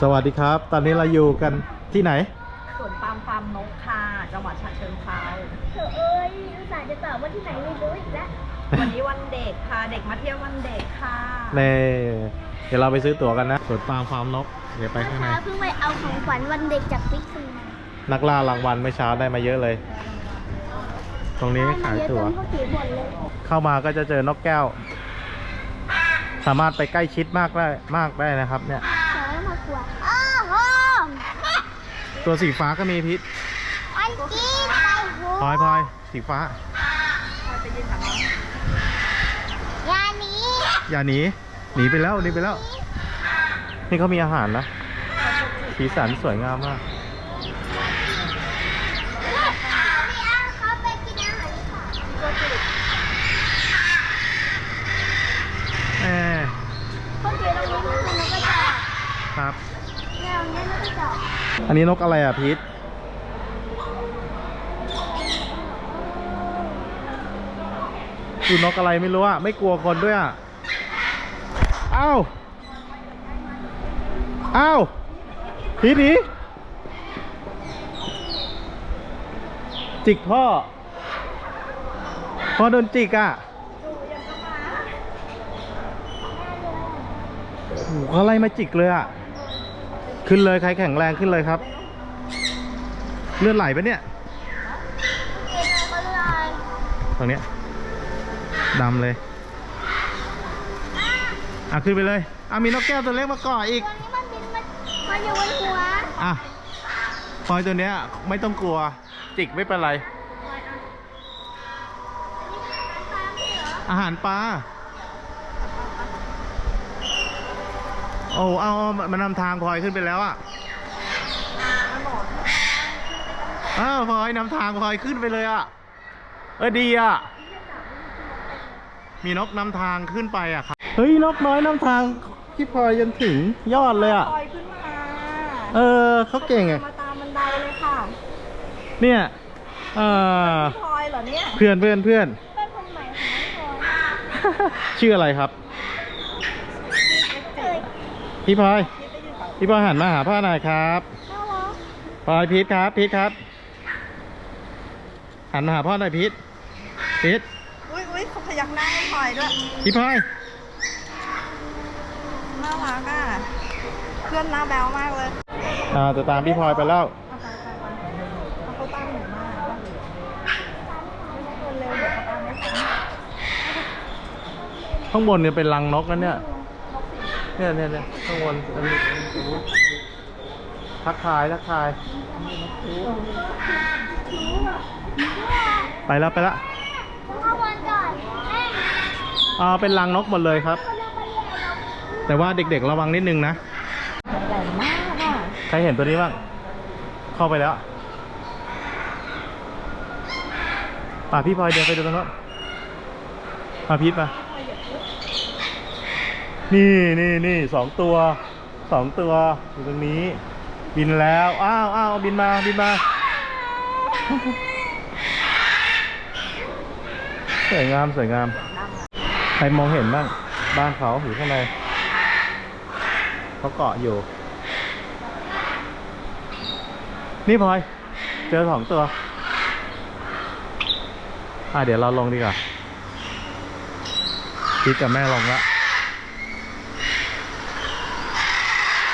สวัสดีครับ ตอนนี้เราอยู่กันที่ไหน สวนปาล์มฟาร์มนกค่ะจังหวัดฉะเชิงเทราเธอเอ้ยอุตส่าห์จะตอบว่าที่ไหนไม่รู้อีกแล้ววันนี้วันเด็กค่ะเด็กมาเที่ยววันเด็กค่ะในเดี๋ยวเราไปซื้อตั๋วกันนะสวนปาล์มฟาร์มนกเดี๋ยวไปข้างในนะคะเพิ่งไปเอาของขวัญวันเด็กจากบิ๊กซีมานักล่ารางวัลเมื่อเช้าได้มาเยอะเลย ตรงนี้ขายตั๋วได้มเยอะจนเขาเสียหมดเลยเข้ามาก็จะเจอนกแก้ว สามารถไปใกล้ชิดมากได้มากได้นะครับ เนี่ยขอให้มา กลัวอ้อโหตัวสีฟ้าก็มีพิษอันกี้ไปหูพลอยพลอยสีฟ้าไปยืนกับน้องยานี้อย่าหนี หนีไปแล้วหนีไปแล้ว นี่เขามีอาหารนะ สีสันสวยงามมากเขาไปกินอาหารค่ะแอเขาเขียนตรงนี้มันคือนกกระจอก ครับแนวนี้นกกระจอกอันนี้นกอะไรอะพีทคือนกอะไรไม่รู้อะ ไม่กลัวคนด้วยอะ อ้าว อ้าวพีทหนีจิกพ่อ พ่อโดนจิกอะโอ้โหเขาไล่มาจิกเลยอะ ขึ้นเลยใครแข็งแรงขึ้นเลยครับ เลือดไหลปะเนี่ยเขียนอะไรก็เลยตรงเนี้ยดำเลยอะขึ้นไปเลยอะมีนกแก้วตัวเล็กมาเกาะอีกตัวนี้มันบินมามันอยู่บนหัวอะพลอยตัวเนี้ยไม่ต้องกลัว จิกไม่เป็นไร อาหารปลา โอ้เอาเอามันนำทางพลอยขึ้นไปแล้วอะอ้าวพลอยนำทางพลอยขึ้นไปเลยอะ เออดีอะ มีนกนำทางขึ้นไปอะครับ เฮ้ยนกน้อยนำทางที่พลอยจนถึงยอดเลยอะ พลอยขึ้นมาเออเขาเก่งอะ มาตามบันไดเลยค่ะเนี่ยเออพลอยเหรอเนี่ย เพื่อนเพื่อนเพื่อน เป็นคนใหม่ของน้องพลอย ชื่ออะไรครับเอ้ย พี่พลอยพี่พลอยหันมาหาพ่อหน่อยครับน่ารักพลอยพีทครับพีทครับ หันมาหาพ่อหน่อยพีทพีทอุ้ยอุ้ยเขาพยักหน้าให้พลอยด้วยพี่พลอยน่ารักอะเพื่อนหน้าแบ๊วมากเลยอ่าจะตามพี่พลอยไปแล้วเอาไปไปไปเขาตามหนูมากคนเร็วเดี๋ยวเขาตามไม่ทันข้างบนเนี่ยเป็นรังนกนั่นเนี่ย เนี่ยเนี่ยเนี่ยข้างบนอันนี้ทักทายทักทาย ไปแล้วไปแล้วเข้าวันก่อนแม่อ่าเป็นรังนกหมดเลยครับ แต่ว่าเด็กๆระวังนิดนึงนะใหญ่มากอะใครเห็นตัวนี้บ้างเข้าไปแล้วป่าพี่พลอยเดินไปดูตรงโน้นมาพีทมา นี่นี่นี่สองตัวสองตัวอยู่ตรงนี้ บินแล้วอ้าวอ้าวบินมาบินมาสวยงามสวยงาม ใครมองเห็นบ้างบ้านเขาอยู่ข้างในเขาเกาะอยู่ นี่พลอยเจอสองตัวอะเดี๋ยวเราลงดีกว่าพีทกับแม่ลงละ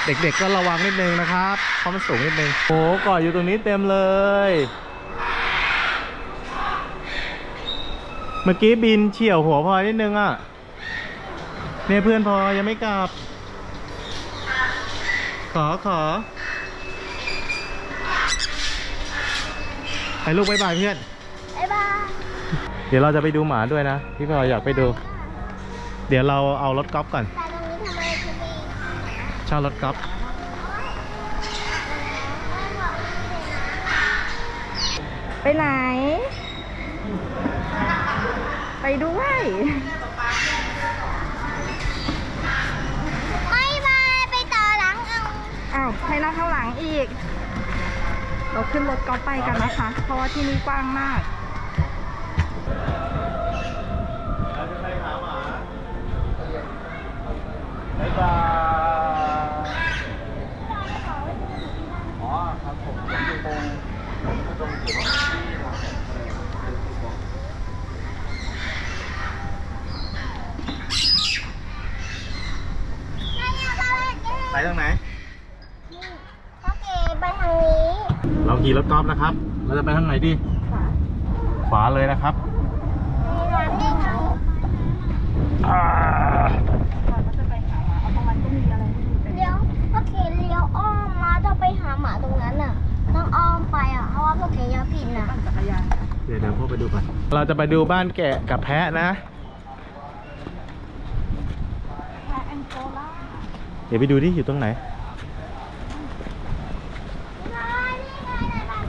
เด็กๆก็ระวังนิดนึงนะครับเพราะมันสูงนิดนึงโอ้เกาะอยู่ตรงนี้เต็มเลย เมื่อกี้บินเฉี่ยวหัวพลอยนิดนึงอะเนี่ยเพื่อนพลอยยังไม่กลับ ขอขอให้ลูกบายบายเพื่อนบ๊ายบายเดี๋ยวเราจะไปดูหมาด้วยนะพี่พลอยอยากไปดู เดี๋ยวเราเอารถกอล์ฟก่อน แต่ตรงนี้ทำไมถึงมี เช่ารถกอล์ฟไปไหน ไปด้วยไม่มาไปต่อหลังเอาอ้าวให้นั่งข้างหลังอีก เราขึ้นรถกอล์ฟไปกันนะคะ เพราะว่าที่นี่กว้างมาก เราจะไปหาหมาบายบาย ขี่รถกอล์ฟนะครับ เราจะไปทางไหนดี ขวาเลยนะครับอ่าเลี้ยวพ่อเคนเลี้ยวอ้อมมาจะไปหาหมาตรงนั้นน่ะ ต้องอ้อมไปอะ เพราะว่าพ่อเคนยังผิดนะเดี๋ยวเดี๋ยวพวกไปดูก่อน เราจะไปดูบ้านแกะกับแพะนะ เดี๋ยวไปดูที่อยู่ตรงไหน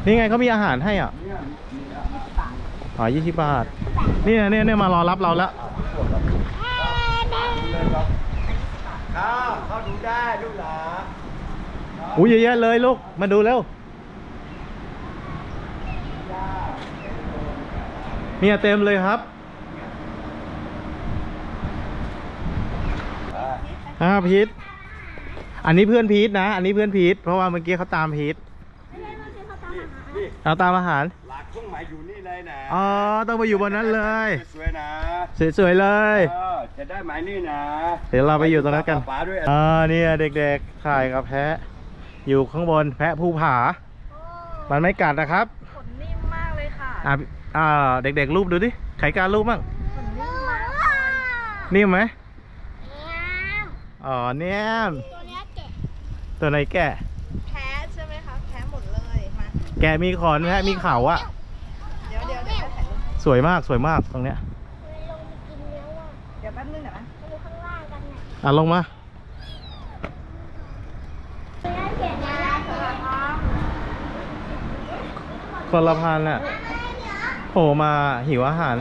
นี่ไงเขามีอาหารให้อะอ๋อยี่สิบบาท นี่นะเนี่ยเนี่ยมารอรับเราแล้วข้าวเข้าดูได้ลูกหลานอุ้ยเยอะแยะเลยลูก มาดูเร็วเนี่ยเต็มเลยครับอ่าพีทอันนี้เพื่อนพีทนะ อันนี้เพื่อนพีทเพราะว่าเมื่อกี้เขาตามพีทนี่ เอาตามอาหาร หลักเครื่องหมายอยู่นี่เลยนะอ๋อ ต้องไปอยู่บนนั้นเลย สวยๆนะสวยๆเลย เออจะได้หมายนี่นะเดี๋ยวเราไปอยู่ตรงนั้นกันฝาด้วยอ่าเนี่ยเด็กๆถ่ายกับแพะ อยู่ข้างบนแพะภูผา มันไม่กัดนะครับขนนิ่มมากเลยค่ะอ่าอ่าเด็กๆรูปดูดิใครกล้ารูปบ้างขนนิ่มมากนิ่มไหมเนี่ยอ๋อเนี่ยตัวเนี้ยเจ็บตัวไหนแกะ แพ้ใช่ไหมคะ แพ้หมดเลยมา แกะมีขอนแพะมีเขาอะเดี๋ยวเดี๋ยวเดี๋ยวถ่ายรูปสวยมากสวยมากตรงเนี้ยลงไปกินเนื้อว่ะเดี๋ยวแป๊บนึงเดี๋ยวนะไปดูข้างล่างกันน่ะอะลงมาเนื้อเจ็บนะคนละพันอะโผล่มาหิวอาหาร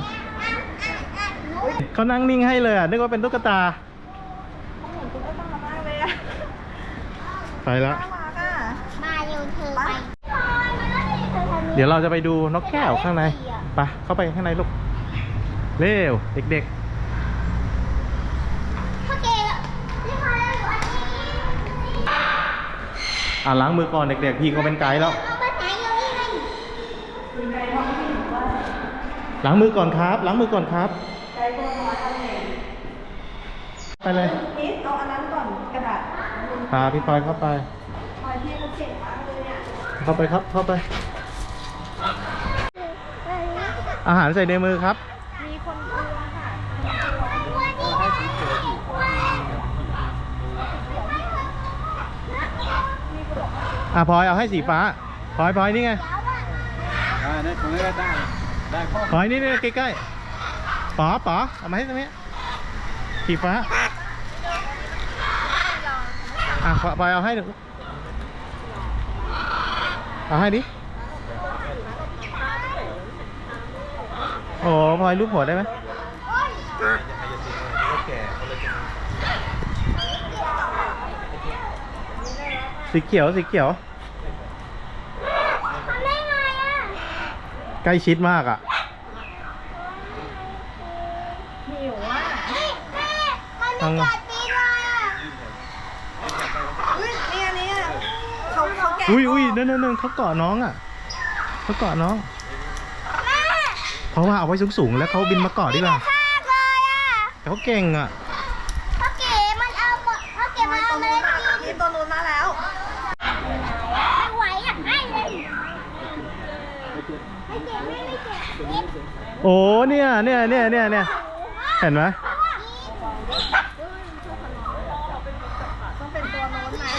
เขานั่งนิ่งให้เลยอะนึกว่าเป็นตุ๊กตา เหมือนคุณก็ต้องมามากเลยอะไปแล้วน่ารักอะ มาโยนเธอไป เดี๋ยวเราจะไปดูนกแก้วข้างในไปเข้าไปข้างในลูก เร็ว เด็กพ่อเกศนี่พาเราอยู่อันนี้ๆอะล้างมือก่อนเด็กๆ พี่เขาเป็นไกด์แล้วเอามาไหนอยู่นี่ไงล้างมือก่อนครับ ล้างมือก่อนครับ ไปเลยนิดเอาอันนั้นก่อนกระดาษพาพี่พลอยเข้าไปพลอยพี่เขาเก่งมากเลยเนี่ย เข้าไปครับ เข้าไป อาหารใส่ในมือครับ มีคนกลัวค่ะอะพลอยเอาให้สีฟ้าพลอยพลอยนี่ไงอ่าได้ตรงนี้ได้ได้พ่อพลอยนี่นี่ใกล้ๆป๋อป๋อเอามาให้ตรงนี้สีฟ้าอะพลอยเอาให้หนูเอาให้ดิ โอ้พลอยรูปหัวได้ไหมสีเขียวสีเขียวทำได้ไงอะใกล้ชิดมากอะหิวอะนี่แม่มันไม่กัดตีเลยอะอุ้ยเนี่ยเนี่ยเขาเขาแกะอุ้ยอุ้ยนั่นนั่นนั่นเขาเกาะน้องอะเขาเกาะน้องแม่ เพราะว่าเอาไว้สูงๆแล้วเขาบินมาเกาะดีกว่ามากเลยอะเขาเก่งอะพ่อเก๋มันเอาหมดพ่อเก๋มันเอามาเลยกินนี่ตัวนู้นมาแล้วไม่ไหวอะให้เลยไม่เจ็บไม่ไม่เจ็บนิดโอ้เนี่ยเนี่ยเนี่ยเนี่ยเนี่ยเห็นไหมต้องเป็นตัวโน้นนะ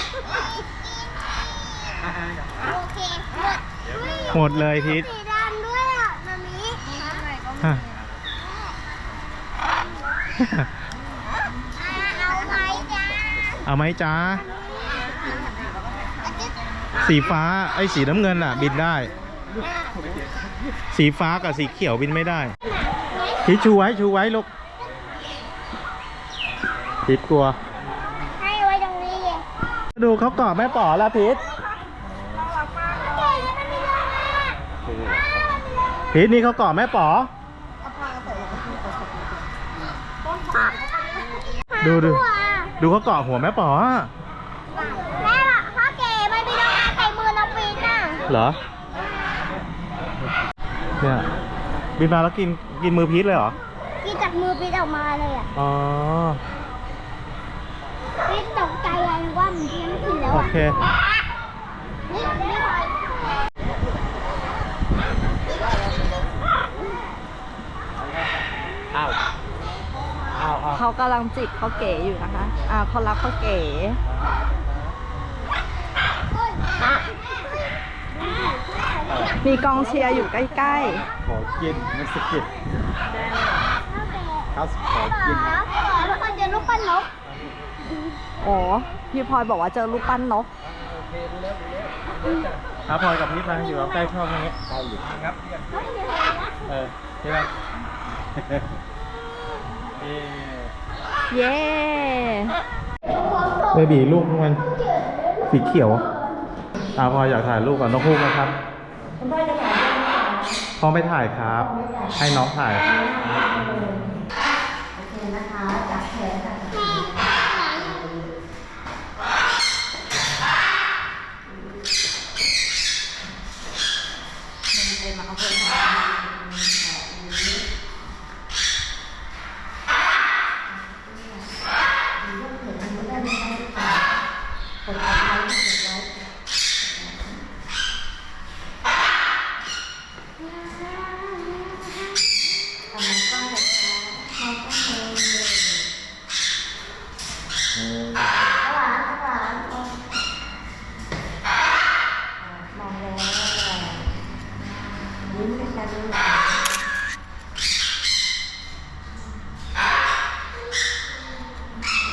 โอเคหมดหมดเลยพีทสี เอาไหมจ้าเอาไหมจ้าสีฟ้าไอ้สีน้ำเงินอะ บินได้ สีฟ้ากับสีเขียวบินไม่ได้พีทชูไว้ชูไว้ลูกพีทกลัว ให้ไว้ตรงนี้เลยดูเขาเกาะแม่ป๋อแล้วพีทเก๋แล้วมันไม่ได้อะพีทนี่เขาเกาะแม่ป๋อ ดูดูหัวดูเขาเกาะหัวแม่ป๋ออะแม่บอกพ่อเก๋มันไปโดนใส่มือน้องปีนน่ะเหรอเนี่ยบินมาแล้วกินกินมือพีทเลยเหรอกินจากมือปีนออกมาเลยอะอ๋อปีนตกใจเลยว่ามันเพี้ยนกินแล้วโออะเค นี่นี่ อ้าวอ้าวอ้าว เขา กำลังจิบเขาเก๋อยู่นะคะ อ่าเขารับเขาเก๋มีกองเชียร์อยู่ใกล้ขอกินไม่สกิดครับขอกินครับขอทุกคนเจอลูกปั้นนกๆ อ๋อ พี่พลอยบอกว่าเจอรูปปั้นนก ครับพลอยกับพีทมาอยู่ใกล้ช่องนี้ใกล้อยู่ครับเออใช่ไหมเอ เย้เบบีลูกมันสีเขียวอาพลอยอยากถ่ายรูปกับนกฮูกไหมครับพ่อไม่ถ่ายครับ ให้น้องถ่าย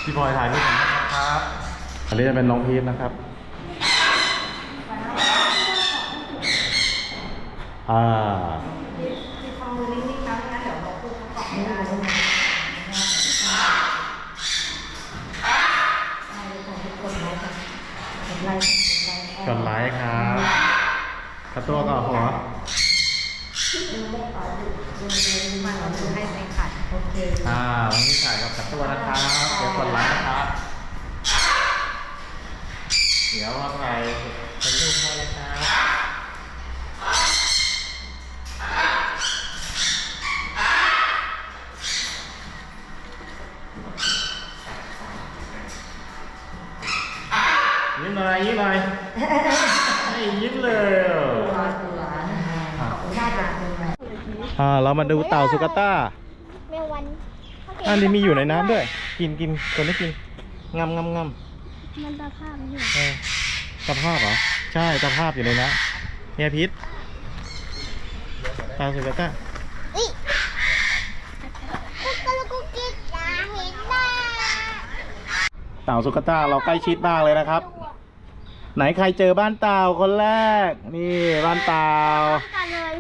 พี่พลอยถ่ายรูปครับ ทีมนน้องพีทนะครับอ่ากดไลค์ครับกระตัวก่อนหัวอ่าวันนี้ถ่ายกับกระตัวนะครับเดี๋ยวกดไลค์นะครับ เดี๋ยวมาถ่ายเป็นรูปให้เลยครับยิ้มหน่อยยิ้มหน่อยให้ยิ้มเลยอ่าเรามาดูเต่าสุกาต้าแมววันอันนี้มีอยู่ในน้ำด้วย กินกินตัวนี้กินงำงำง มันตาภาพไม่ใช่ำเออตะภาพเหรอ ใช่ตะภาพอยู่ในน้ำเฮียพิษเต่าสุกาต้าอีกุ๊กกะลุกกุ๊กกิ๊กอยาเห็นหน้าเต่าสุกาต้าเราใกล้ชิดมากเลยนะครับ ไหนใครเจอบ้านเต่าคนแรก นี่บ้านเต่ากันเลย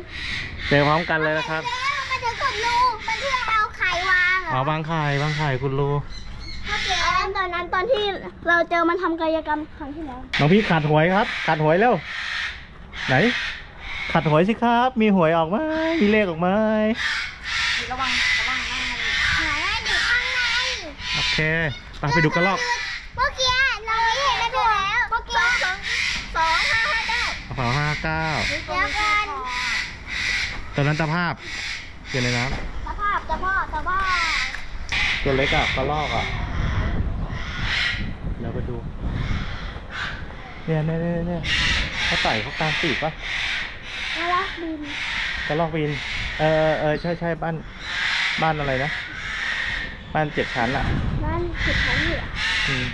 เจอพร้อมกันเลยนะครับ แล้วมันถึงกดลูกมันเพื่อเอาไข่วางเหรอ๋ออบางไข่บางไข่คุณรู ถ้าเกิดตอนนั้นตอนที่เราเจอมันทำกายกรรมครั้งที่แล้วน้องพี่ขาดหวยครับขาดหวยเร็ว ไหน ขัดหวยสิครับ มีหวยออกไหมมีเลขออกไหมระวังระวังนั่งมันหาได้อยู่ข้างในโอเคไปไปดูกระรอกเมื่อกี้เราไม่เห็นแล้วดูแล้วเมื่อกี้สองสองห้าห้าเก้ากระเป๋าห้าเก้าเดี๋ยวกันตอนนั้นตะภาพอยู่ในน้สภาพสภาพสภาพำตัวเล็กอะกระรอกอะเดี๋ยวไปดู เนี่ยเนี่ยเนี่ยเนี่ยเขาไต่เขากลางปีกปะน่ารักบินกระรอกบินเออเออเออใช่ใช่บ้าน บ้านอะไรนะ บ้านเจ็ดชั้นอะนั่นสุดท้ายเหลืออืม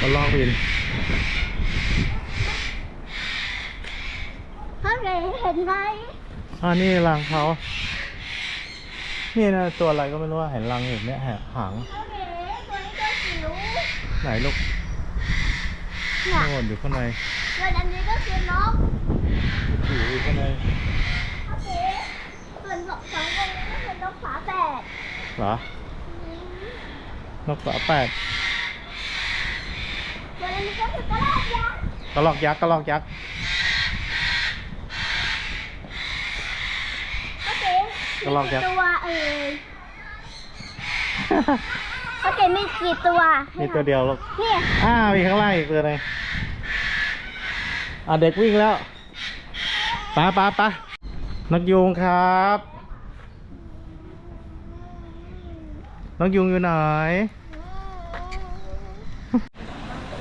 กระรอกบินพ่อเคยเห็นไหมอ่านี่รังเขา นี่นะตัวอะไรก็ไม่รู้ว่าเห็นรังอยู่เนี่ยแหกหางพ่อเคยตัวนี้ก็สิวไหนลูกเนี่ยโน่นอยู่ข้างในส่วนอันนี้ก็คือนกผิวอยู่ข้างในพ่อเคยส่วนสองสองตรงนี้ก็คือนกฝาแฝดเหรอ นกฝาแปดส่วนอันนี้ก็คือกระรอกยักษ์กระรอกยักษ์กระรอกยักษ์ พ่อเคย กระรอกยักษ์มีตัวเอ่ยพ่อเคยมีกี่ตัวมีตัวเดียวลูกเนี่ยอ้าวมีข้างล่างอีกตัวหนึงอะเด็กวิ่งแล้วไปไปไปนกยูงครับนกยูงอยู่ไหน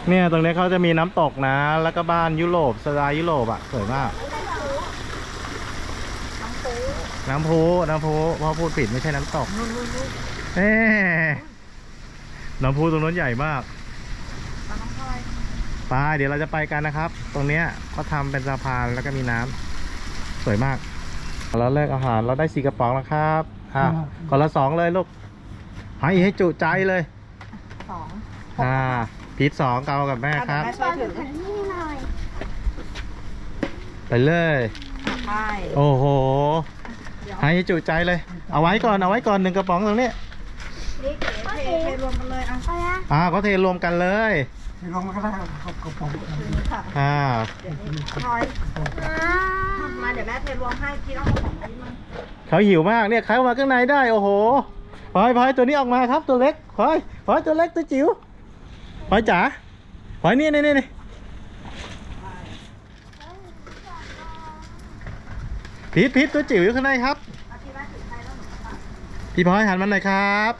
เนี่ยตรงนี้เขาจะมีน้ำตกนะ แล้วก็บ้านยุโรปสไตล์ยุโรปอะสวยมาก น้ำพุน้ำพุพ่อพูดผิดไม่ใช่น้ำตกเอ๊ะน้ำพุตรงนั้นใหญ่มากตามน้องพลอยไปเดี๋ยวเราจะไปกันนะครับ ตรงเนี้ยก็ทำเป็นสะพานแล้วก็มีน้ำสวยมากเราเลิกอาหารเราได้สี่กระป๋องแล้วครับอะคนละสองเลยลูกให้ให้จุใจเลยสองอ่าพีทสองเกากับแม่ครับแม่ช่วยถือนี่หน่อยไปเลยไปโอ้โหเดี๋ยว ให้จุใจเลย เอาไว้ก่อนเอาไว้ก่อนหนึ่งกระป๋องตรงนี้นี่เก๋เทเทรวมกันเลยอะเอาละอ่าก็เทรวมกันเลยที่ลงมาก็ได้ครับกระป๋องถือค่ะอ่าเดี๋ยวนี้พลอยอ่ามาเดี๋ยวแม่เทรวมให้พี่เอากระป๋องนี้มาเขาหิวมากเนี่ยเข้ามาข้างในได้โอ้โหพลอยพลอยตัวนี้ออกมาครับตัวเล็กพลอยพลอยตัวเล็กตัวจิ๋วพลอยจ๋าพลอยนี่นี่นี่นี่พีทพีทตัวจิ๋วอยู่ข้างในครับ พี่พลอยหันมาหน่อยครับ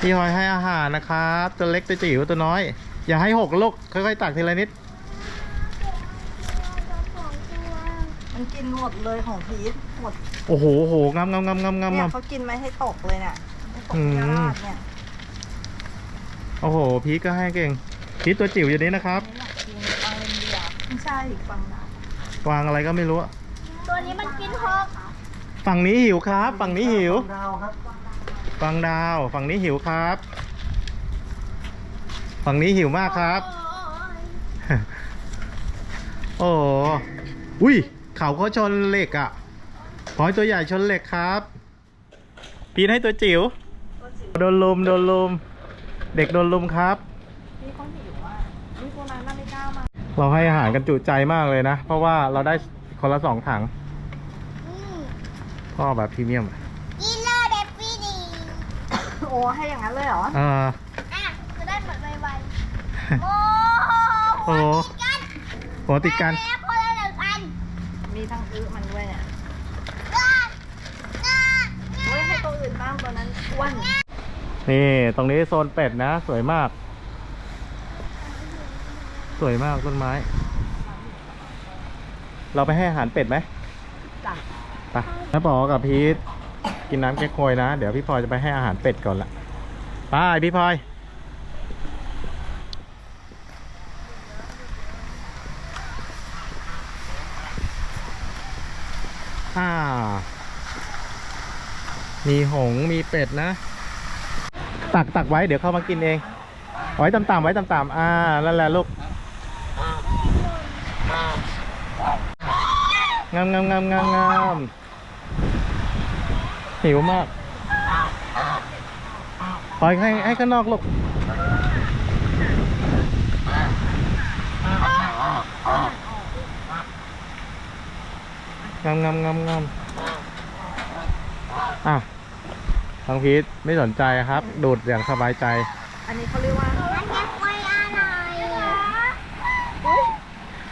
พี่พลอยให้อาหารนะครับ ตัวเล็กตัวจิ๋วตัวน้อย อย่าให้หกลูกค่อยๆตักทีละนิด มันกินหมดเลยของพีทหมดโอ้โหโอ้โหงามงามงามงามงามเนี่ยงาม เขากินไม่ให้ตกเลยเนี่ยไม่ตกอืมเยาราดเนี่ยโอ้โห พีทก็ให้เก่ง พีทตัวจิ๋วอยู่นี้นะครับนี่แหละกินฟังเลนเดียไม่ใช่ฟังดาวางอะไรก็ไม่รู้อะ ตัวนี้มันกินหกฝั่งนี้หิวครับ ฝั่งนี้หิว ดาวครับฝั่งดาว ฝั่งนี้หิวครับ ฝั่งนี้หิวมากครับ โอ้โหอุ้ย เขาเขาชนเหล็กอะพลอยตัวใหญ่ชนเหล็กครับพีนให้ตัวจิ๋ว โดนลุมโดนลุมเด็กโดนลุมครับ นี่เขาหิวอะนี่ตัวนั้นน่าไม่กล้ามา เราให้อาหารกันจุใจมากเลยนะ เพราะว่าเราได้ คนละสองถังอืมพ่อแบบพรีเมียมกินเลยเด็ดฟรีดีโอ้ให้อย่างนั้นเลยเหรอ เออ อะจะได้หมดไวๆโอ้โอ้โหกันหัวติดกันแม่คนละหนึ่งอันมีทั้งอื้อมันด้วยเนี่ยก้านก้านเฮ้ยให้ตัวอื่นบ้างตัวนั้นอ้วนนี่ ตรงนี้โซนเป็ดนะ สวยมาก สวยมากต้นไม้ เราไปให้อาหารเป็ดไหมจ้ะไปน้าป๋อกับพีทกินน้ำแก๊กควยนะ เดี๋ยวพี่พลอยจะไปให้อาหารเป็ดก่อนละไปพี่พลอยอ่า มีหงส์มีเป็ดนะ ตักตักไว้เดี๋ยวเข้ามากินเองเอาไว้ต่ำๆไว้ต่ำๆอ่านั่นแหละลูก งามงามงามงามงามหิวมากปล่อยให้ให้ข้างนอกลูกงามงามงามงามอะทางพีทไม่สนใจครับ ดูดอย่างสบายใจ อันนี้เขาเรียกว่าแล้วแกไว้อะไรอะ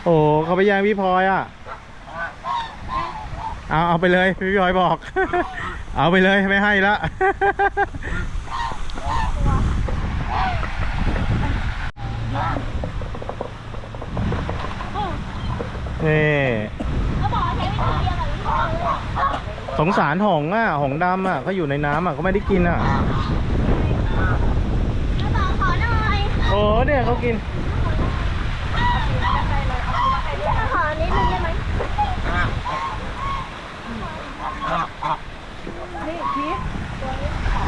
โอ้เขาไปแย่งพี่พลอยอะ เอาเอาไปเลยพี่พลอยบอก เอาไปเลยไม่ให้ละนี่เขาบอกว่าใช้วิธีเดียวกับที่เขาเลยสงสารหงส์อะหงส์ดำอะเขาอยู่ในน้ำอะเขาไม่ได้กินอะเขาบอกขอหน่อยโอ้เนี่ยเขากิน ขอนิดนึงได้ไหม นี่พีท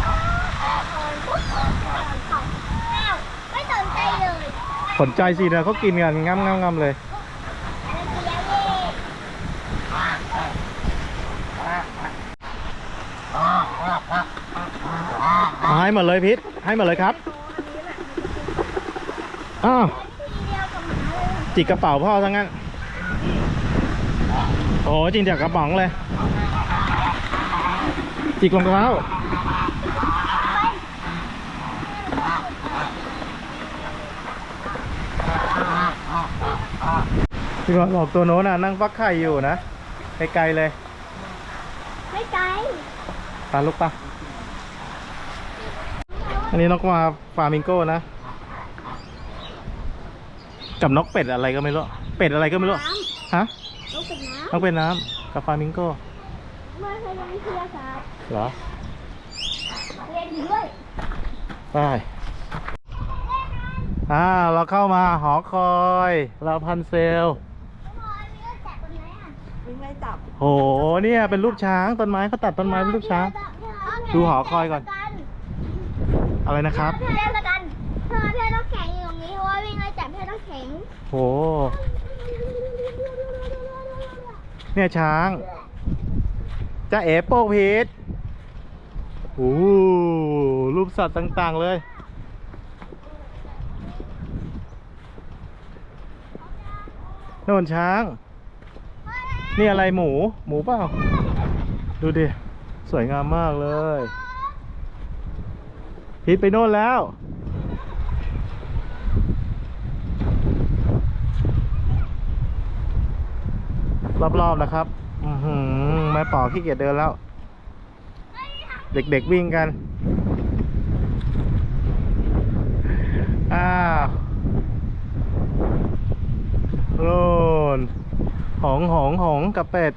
อ้าวไม่สนใจเลย สนใจสินะเขากินกันง่ำง่ำง่ำเลยให้หมดเลยพิษให้หมดเลยครับอ้าวทีบหมาเลยจิกกระเป๋าพ่อทั้งนั้นโอ้จริงจากกระป๋องเลย จิกรองเท้า พี่บอลบอกตัวโน้นน่ะนั่งฟักไข่อยู่นะไกลๆเลย ไม่ไกลตาลูกปะอันนี้นกมาฟามิงโก้นะ กับนกเป็ดอะไรก็ไม่รู้ เป็ดอะไรก็ไม่รู้ ฮะลูกเป็ดน้นกเป็ดน้ำกับฟามิงโก้ำไม่เคยเรียนวิทยาศาสตร์เหรอเรียนอยู่ด้วยไปอ่า เราเข้ามาหอคอย เราพันเซล พอมีก็แจกคนไหนอะ วิ่งไล่จับโหเนี่ยเป็นรูปช้างต้นไม้เขาตัดต้นไม้เป็นรูปช้าง ดูหอคอยก่อน อะไรนะครับเพื่อนละกันเพื่อนเพื่อนต้องแข็งอยู่ตรงนี้เพราะว่าวิ่งไล่จับเพื่อนต้องแข็งโหเนี่ยช้างจะเอ๋โป้งพีชโอ้โหรูปสัตว์ต่างๆเลยโน่นช้าง นี่อะไรหมู หมูเปล่า ดูดิ สวยงามมากเลย พีทไปโน่นแล้ว รอบๆนะครับ อือหือแม่ปอขี้เกียจเดินแล้ว เด็กๆวิ่งกัน อ้าวโน่น หงส์หงส์หงส์กับเป็ด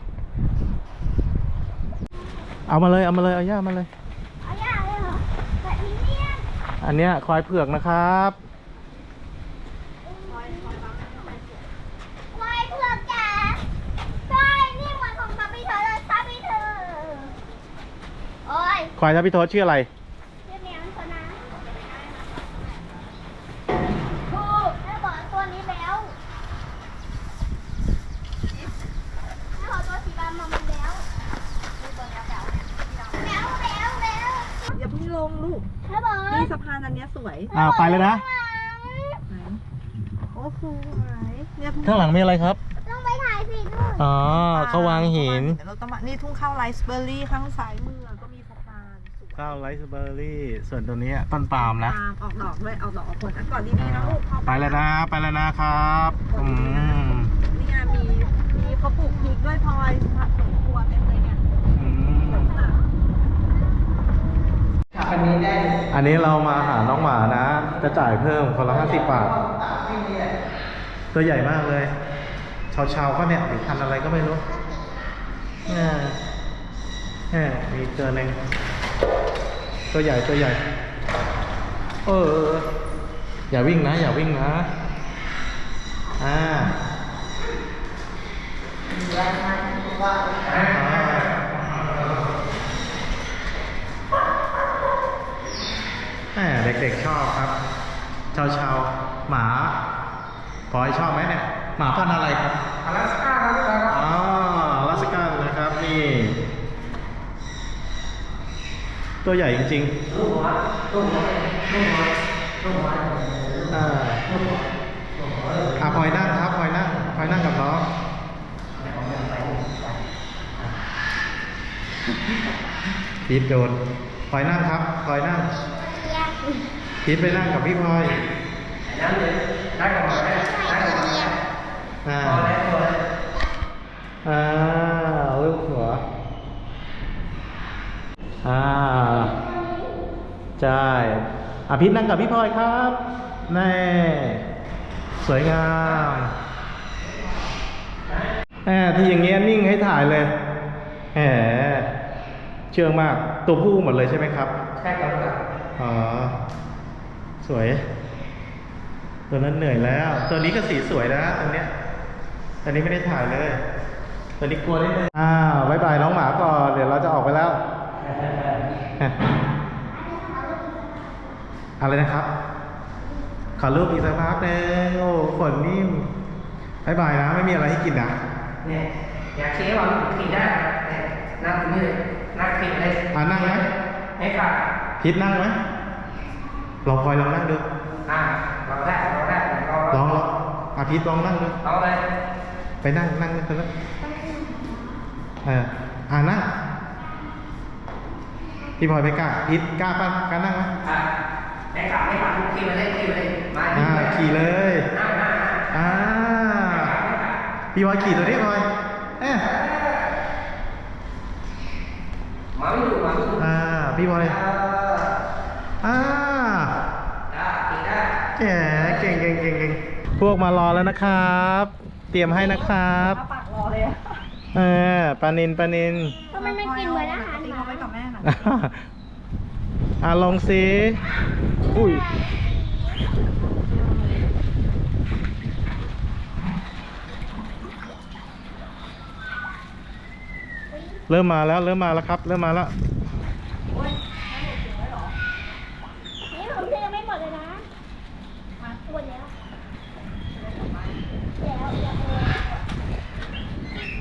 เอามาเลยเอามาเลยเอาย่ามาเลย เอาย่าเลยเหรอแต่อีเนี่ยอันเนี้ยควายเผือกนะครับควายเผือกจ๋าใช่นี่เหมือนของตาปีเธอเลยตาปีเธอโอ้ยควายทัพพิโทษชื่ออะไรเรียกแมวคนนะถูกแม่บอกตัวนี้แล้วแม่บอกตัวสีดำมามันแล้วแล้วแล้วแล้ว อย่าเพิ่งลงลูก แม่บอก นี่สะพานอันเนี้ยส วยอ่าไปเลยนะไหนโอ้สวยเนี่ยเพิ่งข้างหลังมีอะไรครับ ต้องไปถ่ายสินู่นอ๋อเขาวางหินเดี๋ยวเราต้องมานี่ทุ่งข้าวไรซ์เบอร์รี่ข้างซ้ายมือก็มีสะพานสวยข้าวไรซ์เบอร์รี่ ส่วนตัวนี้ต้นปาล์มนะ ตามออกดอกด้วยออกดอกออกผลอันก่อนดีๆนะลูกเข้าไปแล้วนะ ไปแล้วนะครับอืม เนี่ยมีมีเขาปลูกพริกด้วยพลอยผักสวนครัวเต็มเลยเนี่ย อืม อันนี้เรามาหาน้องหมานะ จะจ่ายเพิ่มคนละห้าสิบบาทตัวใหญ่มากเลยชาวๆก็เนี่ยหรือพันธุ์อะไรก็ไม่รู้เนี่ยเนี่ยมีตัวหนึ่งตัวใหญ่ตัวใหญ่ เออเอออย่าวิ่งนะ อย่าวิ่งนะ อ่าอ่าแหม เด็กๆชอบครับชาวชาวๆหมาพลอยชอบไหมเนี่ย หมาพันธุ์อะไรครับอลาสก้าครับอ๋ออลาสก้านะครับนี่ตัวใหญ่จริงๆลูกหัวลูกหัวลูกหัวลูกหัวอ่าอะพลอยนั่งครับพลอยนั่งพลอยนั่งกับน้องพีทโดนพลอยนั่งครับพลอยนั่งเรียก พีทไปนั่งกับพี่พลอยนั่งเลยนั่งกับหมาเลยนั่งกับหมาเลยอ่าพอแล้วพอแล้วอ่าลูกหัวอ่าใช่อะพีทนั่งกับพี่พลอยครับแน่สวยงามแหมที่อย่างเงี้ยนิ่งให้ถ่ายเลยแหมเชื่องมากตัวผู้หมดเลยใช่ไหมครับ ใช่ครับ อ๋อ สวย ตัวนั้นเหนื่อยแล้ว ตัวนี้ก็สีสวยนะตัวเนี้ยตัวนี้ไม่ได้ถ่ายเลย ตัวนี้กลัวนิดนึงอ้าวบายบายน้องหมาก่อน เดี๋ยวเราจะออกไปแล้ว อะไรนะครับ ขอรูปอีกสักพักหนึงโอ้ฝนนิ่มบายบายนะ ไม่มีอะไรให้กินนะเนี่ยอยากขี่ให้เราขี่ได้เนี่ยนั่งตรงนี้เลยนั่งขี่เลยอ่านั่งไหมไม่ขาดพิดนั่งไหม ลองคอยลองนั่งดูอ่าเราได้เราได้เราลองลองอะพิดลองนั่งดูเราเลยไปนั่งนั่งตรงนั้นเอออ่านั่งพี่พลอยไม่กล้าพิดกล้าป่ะกล้านั่งไหมอ่าไม่ขาดไม่ขาดขี่มาเลยขี่มาเลยมาอ่าขี่เลยนั่งนั่งนั่งอ่าพี่พลอยขี่ตัวนี้พลอยเอ๊ะมาไม่ดูมาไม่ดูอ่าพี่พลอย เออ อ่า แหมเก่งเก่งเก่งเก่ง พวกมารอแล้วนะครับ เตรียมให้นะครับปากรอเลยอะเออปลานินปลานินทำไมมันกินเหมือนอาหารตีหเขามาไปกับแม่น่ะอะลองสิอุ้ยเริ่มมาแล้วเริ่มมาแล้วครับ เริ่มมาแล้ว นี่ผมเทยังไม่หมดเลยนะหมดแล้วแล้วแล้ว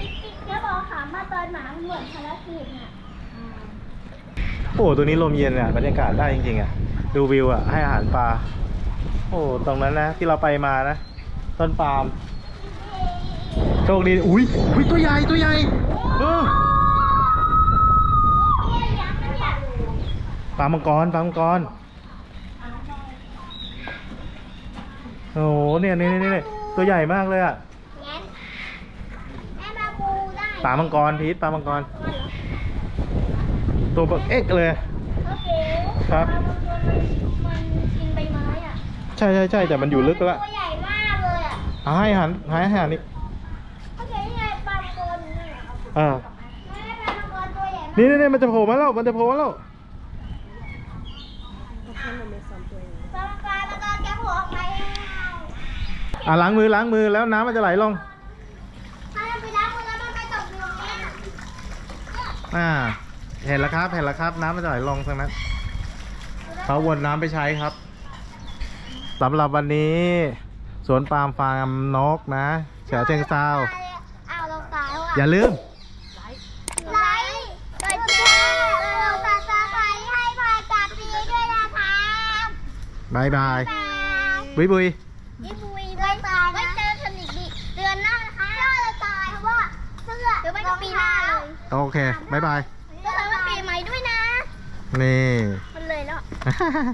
ติ๊กติ๊กแล้วบอกขามาตอนหมาเหมือน ภารกิจน่ะโอ้ตัวนี้ลมเย็นอะบรรยากาศได้จริงๆอะ ดูวิวอะ ให้อาหารปลา โอ้ตรงนั้นนะ ที่เราไปมานะ ต้นปาล์มโชคดี อุ้ยอุ้ยตัวใหญ่ ตัวใหญ่เออตัวยักษ์นปลามังกรปลามังกร โอ้โหเนี่ยเนี่นี่นี่ยตัวใหญ่มากเลยอะ งั้นแม่มา ปูได้ปลามังกรพีทปลามังกร ตัวแบบเอ็กเลย โอเคครับปลามังกรมันมันกินใบไม้อะ ใช่ใช่ใช่แต่มันอยู่ลึกแล้วตัวใหญ่มากเลยอะอะให้อาหารให้อาหารนี่โอเคนี่ไงปลามังกรนี่ไงเออแม่ปลามังกรตัวใหญ่มากนี่นี่นี่มันจะโผล่มาแล้วมันจะโผล่มาแล้วปลามังกรมังกรแกะหัวออกมาแล้วอะล้างมือล้างมือแล้วน้ำมันจะไหลลง ถ้าเราไปล้างมือแล้วมันไปตกอยู่ตรงเนี้ย อ่า เห็นแล้วครับ เห็นแล้วครับ น้ำมันจะไหลลงทางนั้นเขาวนน้ำไปใช้ครับสำหรับวันนี้ สวนปาล์มฟาร์มนกนะเฉอเชิงเซาอ้าวเราตายว่ะอย่าลืม ไลค์กดแชร์เราตัดสายให้พายกับปีด้วยนะคะบายบายบ๊ายบายบุยบุยนี่บุ โอเคบายบาย ก็เลยว่าปีใหม่ด้วยนะ นี่ มันเลยแล้วฮ่าฮ่าฮ่า